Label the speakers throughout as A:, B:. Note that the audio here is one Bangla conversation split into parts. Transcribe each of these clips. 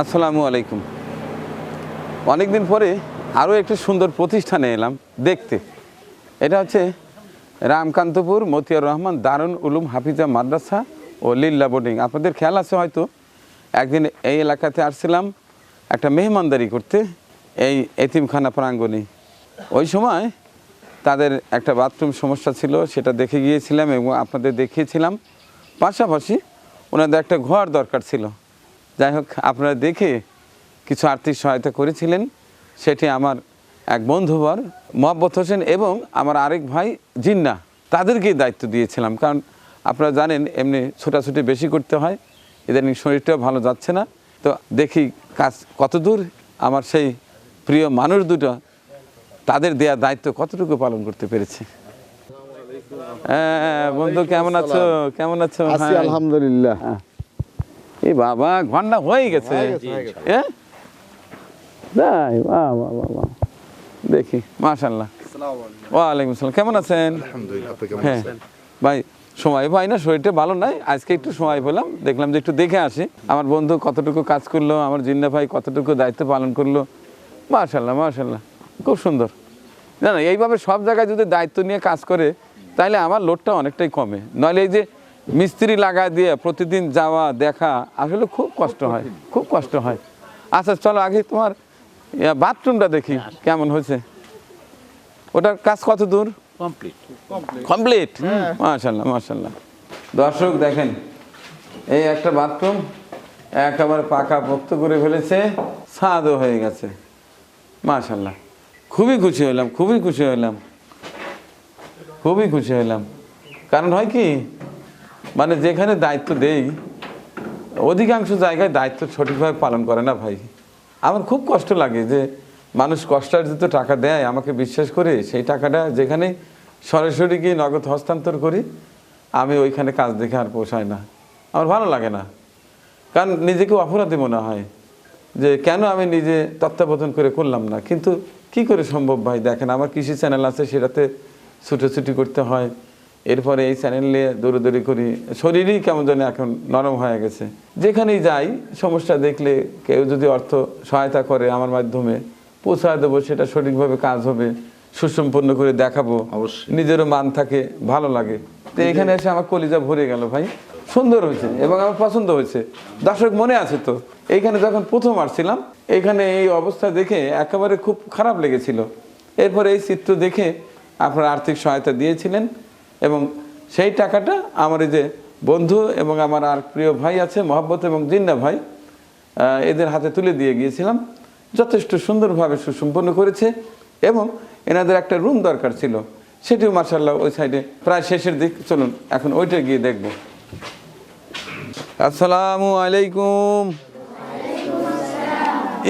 A: আসসালামু আলাইকুম। অনেকদিন পরে আরও একটি সুন্দর প্রতিষ্ঠানে এলাম দেখতে। এটা হচ্ছে রামকান্তপুর মতিয়ার রহমান দারুণ উলুম হাফিজা মাদ্রাসা ও লিল্লা বোর্ডিং। আপনাদের খেয়াল আছে হয়তো, একদিন এই এলাকাতে আসছিলাম একটা মেহমানদারি করতে, এই এতিমখানা প্রাঙ্গণে। ওই সময় তাদের একটা বাথরুম সমস্যা ছিল, সেটা দেখে গিয়েছিলাম এবং আপনাদের দেখিয়েছিলাম। পাশাপাশি ওনাদের একটা ঘর দরকার ছিল। যাই হোক আপনারা দেখে কিছু আর্থিক সহায়তা করেছিলেন। সেটি আমার এক বন্ধুবর মোহাম্মদ হোসেন এবং আমার আরেক ভাই জিন্না তাদেরকেই দায়িত্ব দিয়েছিলাম। কারণ আপনারা জানেন এমনি ছোটাছুটি বেশি করতে হয় ইদানিং শরীরটাও ভালো যাচ্ছে না। তো দেখি কাজ কতদূর আমার সেই প্রিয় মানুষ দুটো তাদের দেয়া দায়িত্ব কতটুকু পালন করতে পেরেছে। হ্যাঁ, বন্ধু কেমন আছো? কেমন আছো
B: আছি
A: হ্যাঁ।
B: আলহামদুলিল্লাহ।
A: এই বাবা ঘণ্টা হয়ে গেছে। এ? তাই বাহ বাহ বাহ বাহ দেখি মাশাল্লাহ ওয়ালাইকুম আসসালাম কেমন আছেন? হ্যাঁ। ভাই সময় পাই না শরীরটা ভালো নাই। আজকে একটু সময় পেলাম দেখলাম যে একটু দেখে আসি। আমার বন্ধু কতটুকু কাজ করল আমার জিন্দা ভাই কতটুকু দায়িত্ব পালন করল। মাশাল্লাহ মাশাল্লাহ খুব সুন্দর। না না এইভাবে সব জায়গায় যদি দায়িত্ব নিয়ে কাজ করে তাহলে আমার লোডটা অনেকটাই কমে। নইলে এই যে মিস্ত্রি লাগা দিয়ে প্রতিদিন যাওয়া দেখা আসলে খুব কষ্ট হয় খুব কষ্ট হয়। আচ্ছা চলো আগে তোমার বাথরুমটা দেখি কেমন হয়েছে। ওটার কাজ কত দূর?
C: কমপ্লিট।
A: কমপ্লিট। মাশাল্লাহ মাশাল্লাহ দর্শক দেখেন এই একটা বাথরুম একেবারে পাকা পোক্ত করে ফেলেছে স্বাদও হয়ে গেছে। মাশাল্লাহ খুবই খুশি হলাম খুবই খুশি হলাম। খুবই খুশি হলাম। কারণ হয় কি মানে যেখানে দায়িত্ব দেই, অধিকাংশ জায়গায় দায়িত্ব সঠিকভাবে পালন করে না ভাই। আমার খুব কষ্ট লাগে যে মানুষ কষ্টার্জিত টাকা দেয়, আমাকে বিশ্বাস করে সেই টাকাটা যেখানে সরাসরি গিয়ে নগদ হস্তান্তর করি, আমি ওইখানে কাজ দেখে আর পোষায় না। আমার ভালো লাগে না। কারণ নিজেকে অপরাধী মনে হয় যে কেন আমি নিজে তত্ত্বাবধান করে করলাম না? কিন্তু কি করে সম্ভব ভাই? দেখেন, আমার কৃষি চ্যানেল আছে, সেটাতে ছুটোছুটি করতে হয়। এরপরে এই চ্যানেল নিয়ে দৌড়দৌড়ি করি। শরীরই কেমন যেন এখন নরম হয়ে গেছে। যেখানেই যাই সমস্যা দেখলে কেউ যদি অর্থ সহায়তা করে আমার মাধ্যমে পৌঁছায় দেবো সেটা সঠিকভাবে কাজ হবে সুসম্পন্ন করে দেখাবো।
C: অবশ্যই।
A: নিজেরও মান থাকে ভালো লাগে। তো এখানে এসে আমার কলিজা ভরে গেল ভাই। সুন্দর হয়েছে এবং আমার পছন্দ হয়েছে। দর্শক মনে আছে তো? এইখানে যখন প্রথম আসছিলাম এইখানে এই অবস্থা দেখে একেবারে খুব খারাপ লেগেছিল। এরপরে এই চিত্র দেখে আপনারা আর্থিক সহায়তা দিয়েছিলেন। এবং সেই টাকাটা আমার এই যে বন্ধু এবং আমার আর প্রিয় ভাই আছে মহব্বত এবং জিন্না ভাই এদের হাতে তুলে দিয়ে গিয়েছিলাম। যথেষ্ট সুন্দরভাবে সুসম্পন্ন করেছে এবং এনাদের একটা রুম দরকার ছিল। সেটিও মার্শাল্লাহ ওই সাইডে প্রায় শেষের দিক। চলুন এখন ওইটা গিয়ে দেখব। আসসালামু আলাইকুম।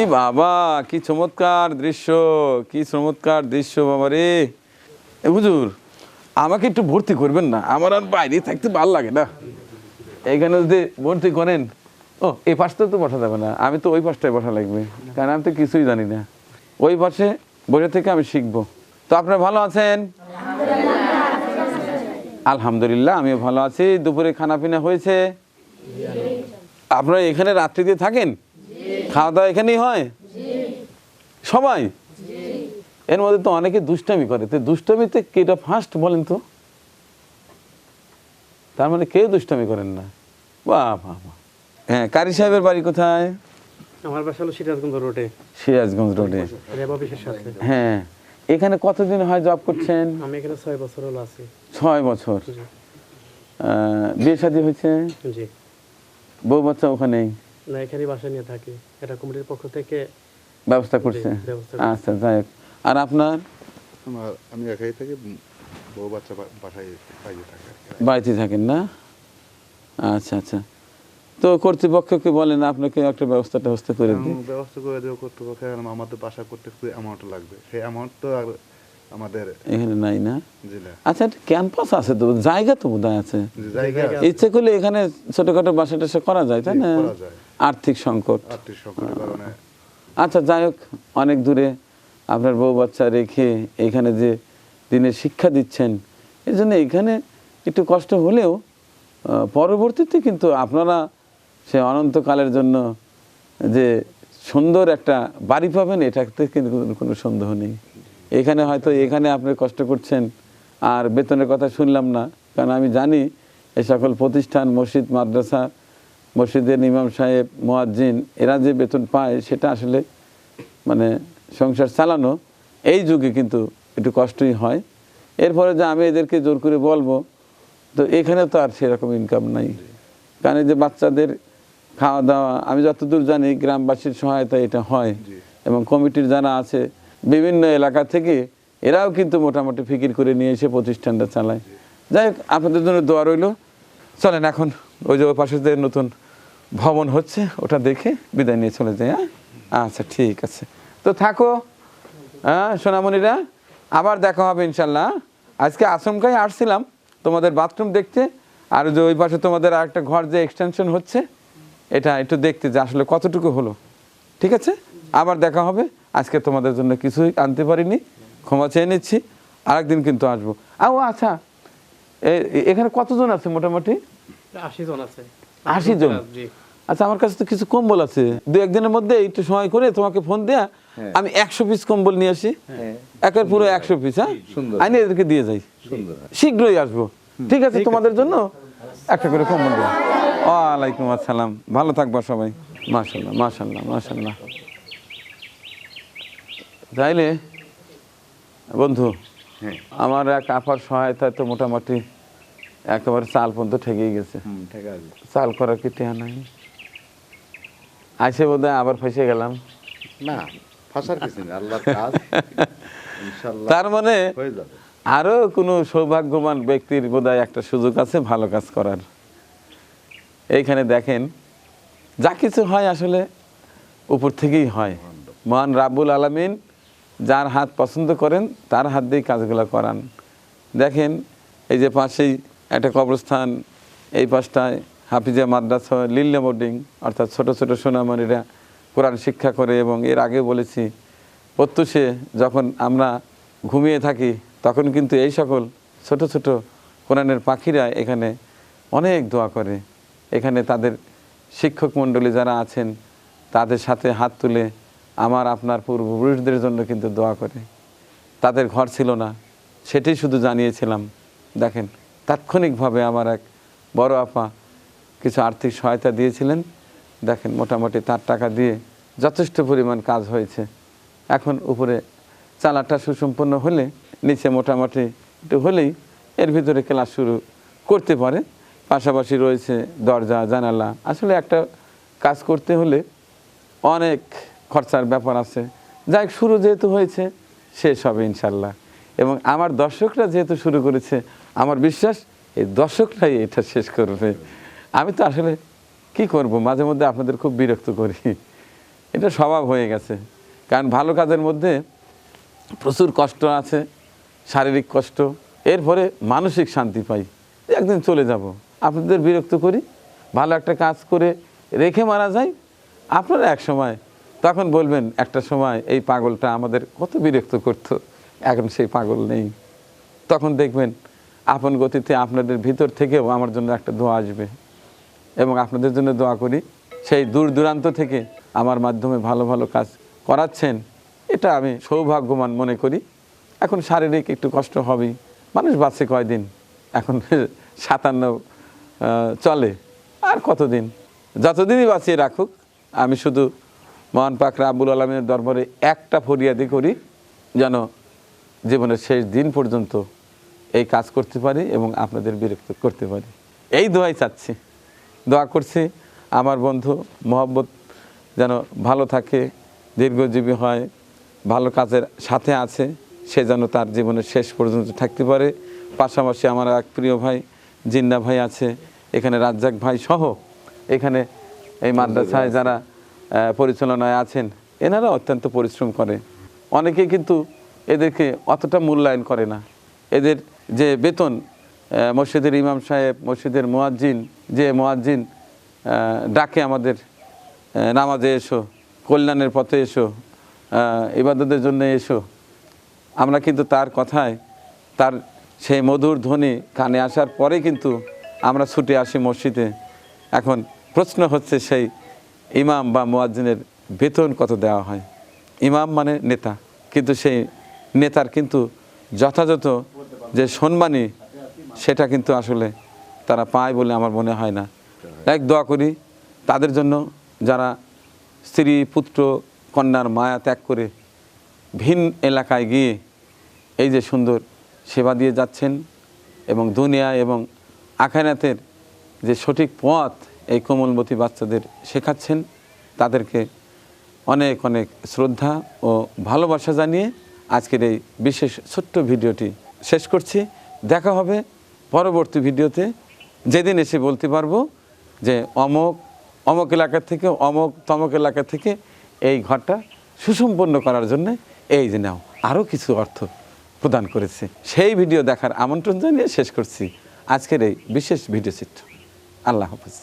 A: এই বাবা কি চমৎকার দৃশ্য কি চমৎকার দৃশ্য বাবা রে এ হুজুর আমাকে একটু ভর্তি করবেন না, আমার আর বাইরে থাকতে ভালো লাগে না। এইখানে যদি ভর্তি করেন, ও, এই পাশটা তো বসা যাবে না, আমি তো ওই পাশটায় বসা লাগবে, কারণ আমি তো কিছুই জানি না। ওই পাশে বসে থেকে আমি শিখব। তো আপনারা ভালো আছেন? আলহামদুলিল্লাহ, আমিও ভালো আছি। দুপুরে খানা পিনা হয়েছে? আপনারা এখানে রাত্রিতে থাকেন? খাওয়া দাওয়া এখানেই হয়? সবাই? এর মধ্যে তো অনেকে দুষ্টামি করে। তো দুষ্টামিতে কেটা ফার্স্ট বলেন তো? তার মানে কেউ দুষ্টামি করেন না। বাহ বাহ হ্যাঁ কারি সাহেবের বাড়ি কোথায়?
D: আমার বাসা হলো সিরাজগঞ্জ রোডে।
A: সিরাজগঞ্জ রোডে।
D: র্যাব অফিসের সাথে।
A: হ্যাঁ। এখানে কতদিন হয় জব করছেন?
D: আমি এখানে ছয় বছর হলো আছি।
A: ছয় বছর। বিয়ে শাদী হয়েছে?
D: জি।
A: বউ বাচ্চা ওখানেই
D: না এখানে বাসা নিয়ে থাকি। এটা কমিটির পক্ষ থেকে
A: ব্যবস্থা করছে?
D: ব্যবস্থা করছে।
A: আচ্ছা যাই হোক। আর আপনার?
C: আমার আমি একাই থাকি বউ বাচ্চা বাসায় বাইরে থাকে
A: বাড়িতে থাকেন না? আচ্ছা আচ্ছা। তো কর্তৃপক্ষকে বলেন আপনাকে একটা ব্যবস্থা ব্যবস্থা করে দিই।
C: ব্যবস্থা করে দেবো কর্তৃপক্ষ আমাদের বাসা করতে খুব অ্যামাউন্ট লাগবে। সেই অ্যামাউন্ট তো আর আমাদের
A: এখানে নাই না?
C: জেলা
A: আচ্ছা ক্যাম্পাস আছে তো জায়গা তো বোধহয় আছে। ইচ্ছে করলে এখানে ছোটখাটো বাসা টাসা করা যায় তাই না? আর্থিক সংকট।
C: আর্থিক সংকটের কারণে।
A: আচ্ছা যাই হোক অনেক দূরে আপনার বউ বাচ্চা রেখে এখানে যে দিনে শিক্ষা দিচ্ছেন এই জন্য এখানে একটু কষ্ট হলেও পরবর্তীতে কিন্তু আপনারা সে অনন্তকালের জন্য যে সুন্দর একটা বাড়ি পাবেন, এটাতে কিন্তু কোনো- সন্দেহ নেই। এখানে হয়তো এখানে আপনি কষ্ট করছেন, আর বেতনের কথা শুনলাম না, কারণ আমি জানি এই সকল প্রতিষ্ঠান, মসজিদ, মাদ্রাসা, মসজিদের ইমাম সাহেব, মোয়াজ্জিন, এরা যে বেতন পায়, সেটা আসলে মানে সংসার চালানো এই যুগে কিন্তু একটু কষ্টই হয়। এরপরে যে আমি এদেরকে জোর করে বলব তো এখানে তো আর সেরকম ইনকাম নাই। কারণ এই যে বাচ্চাদের খাওয়া দাওয়া আমি যতদূর জানি গ্রামবাসীর সহায়তা এটা হয় এবং কমিটির যারা আছে বিভিন্ন এলাকা থেকে এরাও কিন্তু মোটামুটি ফিকির করে নিয়ে এসে প্রতিষ্ঠানটা চালায়। যাই হোক আপনাদের জন্য দোয়া রইল। চলেন এখন ওই যে পাশে যে নতুন ভবন হচ্ছে ওটা দেখে বিদায় নিয়ে চলে যাই হ্যাঁ? আচ্ছা ঠিক আছে। তো থাকো। হ্যাঁ সোনামণিরা আবার দেখা হবে ইনশাল্লাহ। আজকে আশ্রমকাই আসছিলাম তোমাদের বাথরুম দেখতে। আর যে ওই পাশে তোমাদের আর একটা ঘর যে এক্সটেনশন হচ্ছে এটা একটু দেখতে যে আসলে কতটুকু হলো। ঠিক আছে? আবার দেখা হবে। আজকে তোমাদের জন্য কিছুই আনতে পারিনি। ক্ষমা চেয়ে নিচ্ছি। আরেকদিন কিন্তু আসব। আও আচ্ছা। এখানে কতজন আছে মোটামুটি?
D: আশি জন আছে।
A: আশি জন আচ্ছা আমার কাছে তো কিছু কম্বল আছে। দু একদিনের মধ্যে একটু সময় করে তোমাকে ফোন দেয়া আমি একশো পিস কম্বল নিয়ে আসি। একের পুরো একশো পিস হ্যাঁ? আমি এদেরকে দিয়ে যাই। শীঘ্রই আসব। ঠিক আছে তোমাদের জন্য একটা করে কম্বল দেবো ওয়ালাইকুম আসসালাম। ভালো থাকব সবাই। মাশাল্লাহ মাশাল্লাহ মাশাল্লাহ তাইলে বন্ধু আমার এক আপার সহায়তায় তো মোটামুটি একেবারে চাল পর্যন্ত ঠেকেই গেছে। চাল করার কি টেহা নাই? আইসে বোধ আবার ফেসে গেলাম।
C: না ফাঁসার কিছু নেই আল্লাহর কাজ ইনশাল্লাহ
A: তার মানে
C: হয়ে যাবে।
A: আরও কোনো সৌভাগ্যবান ব্যক্তির বোধহয় একটা সুযোগ আছে ভালো কাজ করার। এইখানে দেখেন যা কিছু হয় আসলে উপর থেকেই হয়। মহান রাব্বুল আলামিন যার হাত পছন্দ করেন তার হাত দিয়েই কাজগুলো করান। দেখেন এই যে পাশেই একটা কবরস্থান এই পাশটায় হাফিজা মাদ্রাসা, লিল্লা বোর্ডিং অর্থাৎ ছোট ছোট সোনামণিরা কোরআন শিক্ষা করে এবং এর আগে বলেছি, প্রত্যুষে যখন আমরা ঘুমিয়ে থাকি, তখন কিন্তু এই সকল ছোট ছোট কোরআনের পাখিরা এখানে অনেক দোয়া করে। এখানে তাদের শিক্ষক মণ্ডলী যারা আছেন, তাদের সাথে হাত তুলে আমার, আপনার পূর্বপুরুষদের জন্য কিন্তু দোয়া করে। তাদের ঘর ছিল না সেটি শুধু জানিয়েছিলাম। দেখেন, তাৎক্ষণিকভাবে আমার এক বড় আপা কিছু আর্থিক সহায়তা দিয়েছিলেন। দেখেন মোটামুটি তার টাকা দিয়ে যথেষ্ট পরিমাণ কাজ হয়েছে। এখন উপরে চালাটা সুসম্পন্ন হলে, নিচে মোটামুটি একটু হলেই এর ভিতরে ক্লাস শুরু করতে পারে। পাশাপাশি রয়েছে দরজা, জানালা। আসলে একটা কাজ করতে হলে অনেক খরচার ব্যাপার আছে। যাই শুরু যেহেতু হয়েছে, শেষ হবে ইনশাল্লাহ এবং আমার দর্শকরা যেহেতু শুরু করেছে, আমার বিশ্বাস এই দর্শকরাই এটা শেষ করবে। আমি তো আসলে কি করব? মাঝে মধ্যে আপনাদের খুব বিরক্ত করি। এটা স্বভাব হয়ে গেছে। কারণ ভালো কাজের মধ্যে প্রচুর কষ্ট আছে, শারীরিক কষ্ট, এরপরে মানসিক শান্তি পাই। একদিন চলে যাব। আপনাদের বিরক্ত করি, ভালো একটা কাজ করে রেখে মারা যায় আপনারা এক সময়, তখন বলবেন, একটা সময় এই পাগলটা আমাদের কত বিরক্ত করতো, এখন সেই পাগল নেই। তখন দেখবেন, আপন গতিতে আপনাদের ভিতর থেকেও আমার জন্য একটা দোয়া আসবে। এবং আপনাদের জন্য দোয়া করি, সেই দূর দূরান্ত থেকে আমার মাধ্যমে ভালো ভালো কাজ করাচ্ছেন, এটা আমি সৌভাগ্যবান মনে করি। এখন শারীরিক একটু কষ্ট হবেই। মানুষ বাঁচে কয়দিন? এখন সাতান্ন চলে। আর কতদিন? যতদিনই বাঁচিয়ে রাখুক, আমি শুধু মহান পাক রাবুল আলমের দরবারে একটা ফরিয়াদি করি, যেন জীবনের শেষ দিন পর্যন্ত এই কাজ করতে পারি এবং আপনাদের বিরক্ত করতে পারি। এই দোয়াই চাচ্ছি। দোয়া করছি। আমার বন্ধু মোহাম্মদ যেন ভালো থাকে দীর্ঘজীবী হয় ভালো কাজের সাথে আছে সে যেন তার জীবনের শেষ পর্যন্ত থাকতে পারে। পাশাপাশি আমার এক প্রিয় ভাই জিন্না ভাই আছে এখানে রাজ্জাক ভাই সহ এখানে এই মাদ্রাসায় যারা পরিচালনায় আছেন এনারা অত্যন্ত পরিশ্রম করে। অনেকে কিন্তু এদেরকে অতটা মূল্যায়ন করে না। এদের যে বেতন মসজিদের ইমাম সাহেব, মসজিদের মোয়াজ্জিন, যে মোয়াজ্জিন ডাকে আমাদের নামাজে এসো, কল্যাণের পথে এসো ইবাদতের জন্য এসো। আমরা কিন্তু তার কথায়, তার সেই মধুর ধ্বনি কানে আসার পরে কিন্তু আমরা ছুটে আসি মসজিদে। এখন প্রশ্ন হচ্ছে সেই ইমাম বা মুয়াজ্জিনের বেতন কত দেওয়া হয়? ইমাম মানে নেতা, কিন্তু সেই নেতার কিন্তু যথাযথ যে সম্মানী সেটা কিন্তু আসলে তারা পায় বলে আমার মনে হয় না। এক দোয়া করি, তাদের জন্য যারা স্ত্রী, পুত্র, কন্যার মায়া ত্যাগ করে ভিন এলাকায় গিয়ে এই যে সুন্দর সেবা দিয়ে যাচ্ছেন এবং দুনিয়া এবং আখানাতের যে সঠিক পথ এই কোমলমতি বাচ্চাদের শেখাচ্ছেন, তাদেরকে অনেক অনেক শ্রদ্ধা ও ভালোবাসা জানিয়ে আজকের এই বিশেষ ছোট্ট ভিডিওটি শেষ করছি। দেখা হবে পরবর্তী ভিডিওতে যেদিন এসে বলতে পারব যে অমক অমক এলাকা থেকে, অমক, তমক এলাকা থেকে এই ঘরটা সুসম্পন্ন করার জন্য এই যে নাও, আরও কিছু অর্থ প্রদান করেছে। সেই ভিডিও দেখার আমন্ত্রণ জানিয়ে শেষ করছি। আজকের এই বিশেষ ভিডিও চিত্র। আল্লাহ হাফিজ।